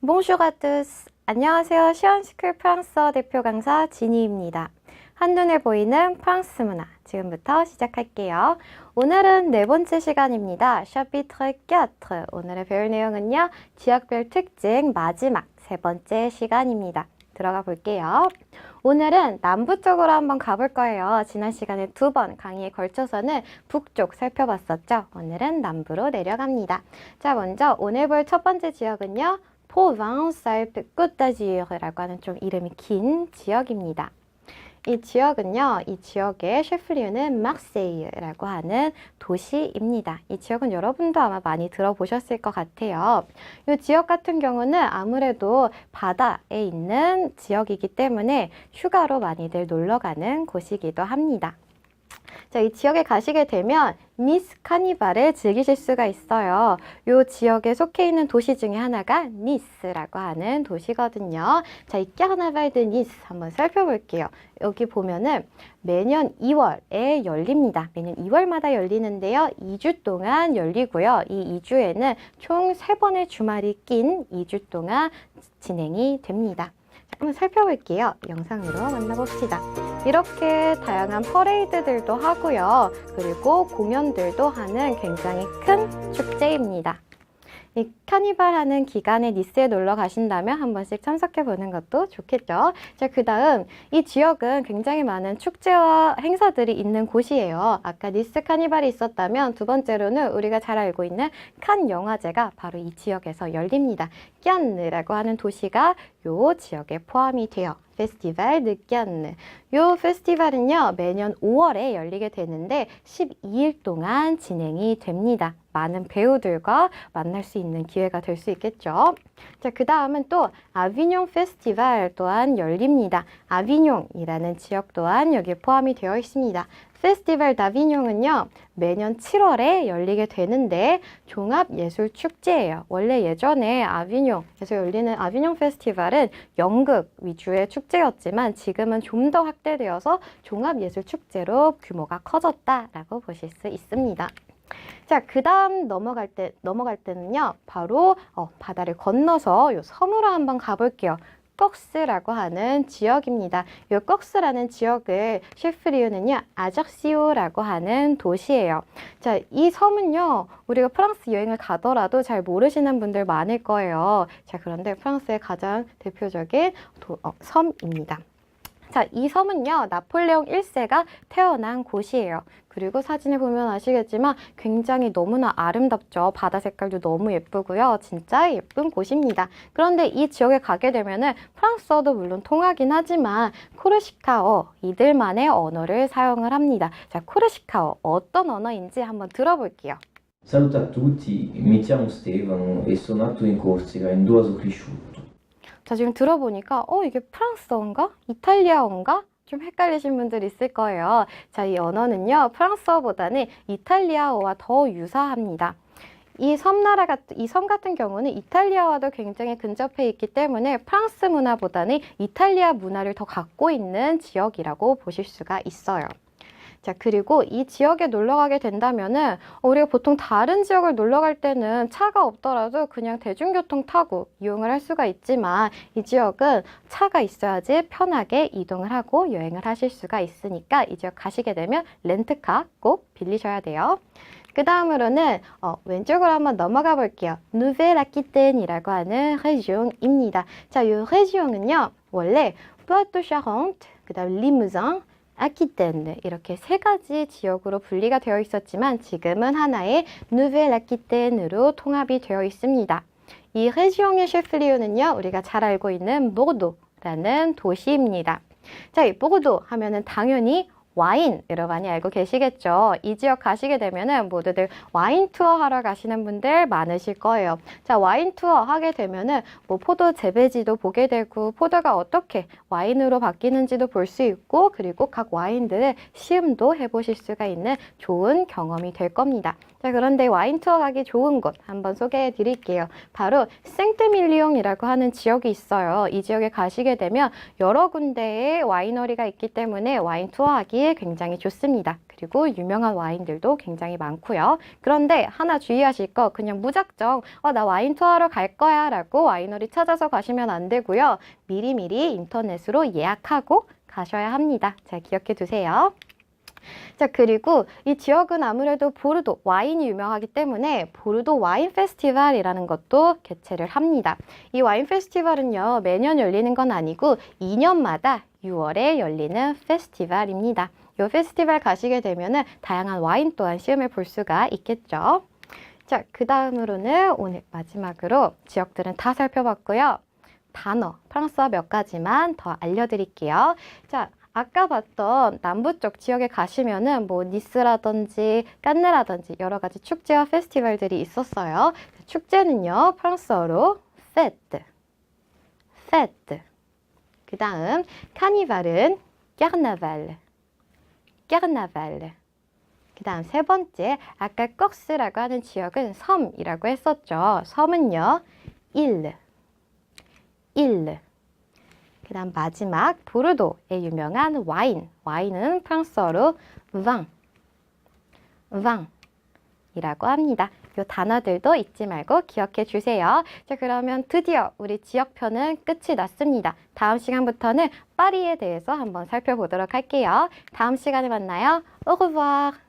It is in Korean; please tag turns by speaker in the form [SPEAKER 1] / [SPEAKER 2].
[SPEAKER 1] À tous. 안녕하세요. 시원시클 프랑스어 대표 강사 지니입니다. 한눈에 보이는 프랑스 문화. 지금부터 시작할게요. 오늘은 네 번째 시간입니다. chapitre 4. 오늘의 배울 내용은요. 지역별 특징 마지막 세 번째 시간입니다. 들어가 볼게요. 오늘은 남부 쪽으로 한번 가볼 거예요. 지난 시간에 두 번 강의에 걸쳐서는 북쪽 살펴봤었죠. 오늘은 남부로 내려갑니다. 자, 먼저 오늘 볼 첫 번째 지역은요. 포방살프 côte-d'Azur이라고 하는 좀 이름이 긴 지역입니다. 이 지역은요, 이 지역의 셰프리우는 막세이유라고 하는 도시입니다. 이 지역은 여러분도 아마 많이 들어보셨을 것 같아요. 이 지역 같은 경우는 아무래도 바다에 있는 지역이기 때문에 휴가로 많이들 놀러 가는 곳이기도 합니다. 자, 이 지역에 가시게 되면 니스 카니발을 즐기실 수가 있어요. 이 지역에 속해 있는 도시 중에 하나가 니스라고 하는 도시거든요. 자, 이 카나발 드 니스 한번 살펴볼게요. 여기 보면은 매년 2월에 열립니다. 매년 2월마다 열리는데요. 2주 동안 열리고요. 이 2주에는 총 3번의 주말이 낀 2주 동안 진행이 됩니다. 한번 살펴볼게요. 영상으로 만나봅시다. 이렇게 다양한 퍼레이드들도 하고요. 그리고 공연들도 하는 굉장히 큰 축제입니다. 이 카니발 하는 기간에 니스에 놀러 가신다면 한 번씩 참석해 보는 것도 좋겠죠. 자, 그 다음 이 지역은 굉장히 많은 축제와 행사들이 있는 곳이에요. 아까 니스 카니발이 있었다면 두 번째로는 우리가 잘 알고 있는 칸 영화제가 바로 이 지역에서 열립니다. 끼안느라고 하는 도시가 요 지역에 포함이 돼요. 페스티벌 느끼안느. 요 페스티벌은요, 매년 5월에 열리게 되는데 12일 동안 진행이 됩니다. 많은 배우들과 만날 수 있는 기회가 될 수 있겠죠. 자, 그 다음은 또 아비뇽 페스티벌 또한 열립니다. 아비뇽이라는 지역 또한 여기에 포함이 되어 있습니다. 페스티벌 다비뇽은요, 매년 7월에 열리게 되는데 종합예술 축제예요. 원래 예전에 아비뇽에서 열리는 아비뇽 페스티벌은 연극 위주의 축제였지만 지금은 좀 더 확대되어서 종합예술 축제로 규모가 커졌다라고 보실 수 있습니다. 자, 그 다음 넘어갈 때, 넘어갈 때는요, 바로, 어, 바다를 건너서 요 섬으로 한번 가볼게요. 꺽스라고 하는 지역입니다. 이 꺽스라는 지역을 셰프리우는요, 아적시오라고 하는 도시예요. 자, 이 섬은요, 우리가 프랑스 여행을 가더라도 잘 모르시는 분들 많을 거예요. 자, 그런데 프랑스의 가장 대표적인 도, 어, 섬입니다. 자, 이 섬은요, 나폴레옹 1세가 태어난 곳이에요. 그리고 사진을 보면 아시겠지만 굉장히 너무나 아름답죠. 바다 색깔도 너무 예쁘고요. 진짜 예쁜 곳입니다. 그런데 이 지역에 가게 되면은 프랑스어도 물론 통하긴 하지만 코르시카어, 이들만의 언어를 사용을 합니다. 자, 코르시카어 어떤 언어인지 한번 들어볼게요.
[SPEAKER 2] Salute a tutti, mi chiamo Stefano e sono nato in Corsica, in due sono cresciuto.
[SPEAKER 1] 자, 지금 들어보니까, 어, 이게 프랑스어인가? 이탈리아어인가? 좀 헷갈리신 분들 있을 거예요. 자, 이 언어는요, 프랑스어보다는 이탈리아어와 더 유사합니다. 이 섬나라 같은, 이 섬 같은 경우는 이탈리아와도 굉장히 근접해 있기 때문에 프랑스 문화보다는 이탈리아 문화를 더 갖고 있는 지역이라고 보실 수가 있어요. 자, 그리고 이 지역에 놀러 가게 된다면은 어, 우리가 보통 다른 지역을 놀러 갈 때는 차가 없더라도 그냥 대중교통 타고 이용을 할 수가 있지만 이 지역은 차가 있어야지 편하게 이동을 하고 여행을 하실 수가 있으니까 이 지역 가시게 되면 렌트카 꼭 빌리셔야 돼요. 그 다음으로는 어, 왼쪽으로 한번 넘어가 볼게요. 누벨 아키텐이라고 하는 레지옹입니다. 자, 이 레지옹은요, 원래 뿌아토 샤런트, 그 다음 리무상, 아키텐 이렇게 세 가지 지역으로 분리가 되어 있었지만 지금은 하나의 누벨 아키텐으로 통합이 되어 있습니다. 이 레지옹의 셰프리우는요, 우리가 잘 알고 있는 보르도라는 도시입니다. 자, 이 보르도 하면은 당연히 와인으로 많이 알고 계시겠죠. 이 지역 가시게 되면은 모두들 와인 투어 하러 가시는 분들 많으실 거예요. 자, 와인 투어 하게 되면은 뭐 포도 재배지도 보게 되고 포도가 어떻게 와인으로 바뀌는지도 볼 수 있고 그리고 각 와인들의 시음도 해보실 수가 있는 좋은 경험이 될 겁니다. 자, 그런데 와인 투어 가기 좋은 곳 한번 소개해 드릴게요. 바로 생트밀리옹이라고 하는 지역이 있어요. 이 지역에 가시게 되면 여러 군데의 와이너리가 있기 때문에 와인 투어 하기 굉장히 좋습니다. 그리고 유명한 와인들도 굉장히 많고요. 그런데 하나 주의하실 거 그냥 무작정 어, 나 와인 투어하러 갈 거야 라고 와이너리 찾아서 가시면 안 되고요. 미리미리 인터넷으로 예약하고 가셔야 합니다. 자, 기억해 두세요. 자, 그리고 이 지역은 아무래도 보르도 와인이 유명하기 때문에 보르도 와인 페스티벌이라는 것도 개최를 합니다. 이 와인 페스티벌은요, 매년 열리는 건 아니고 2년마다 6월에 열리는 페스티벌입니다. 이 페스티벌 가시게 되면은 다양한 와인 또한 시음해 볼 수가 있겠죠. 자, 그 다음으로는 오늘 마지막으로 지역들은 다 살펴봤고요. 단어, 프랑스어 몇 가지만 더 알려드릴게요. 자, 아까 봤던 남부 쪽 지역에 가시면은 뭐 니스라든지 깐느라든지 여러 가지 축제와 페스티벌들이 있었어요. 축제는요, 프랑스어로 fête, fête. 그 다음, 카니발은 carnaval, carnaval. 그 다음 세 번째, 아까 꺽스라고 하는 지역은 섬이라고 했었죠. 섬은요, ile, ile. 그 다음 마지막 보르도의 유명한 와인. 와인은 프랑스어로 vin, vin 이라고 합니다. 이 단어들도 잊지 말고 기억해 주세요. 자, 그러면 드디어 우리 지역편은 끝이 났습니다. 다음 시간부터는 파리에 대해서 한번 살펴보도록 할게요. 다음 시간에 만나요. Revoir.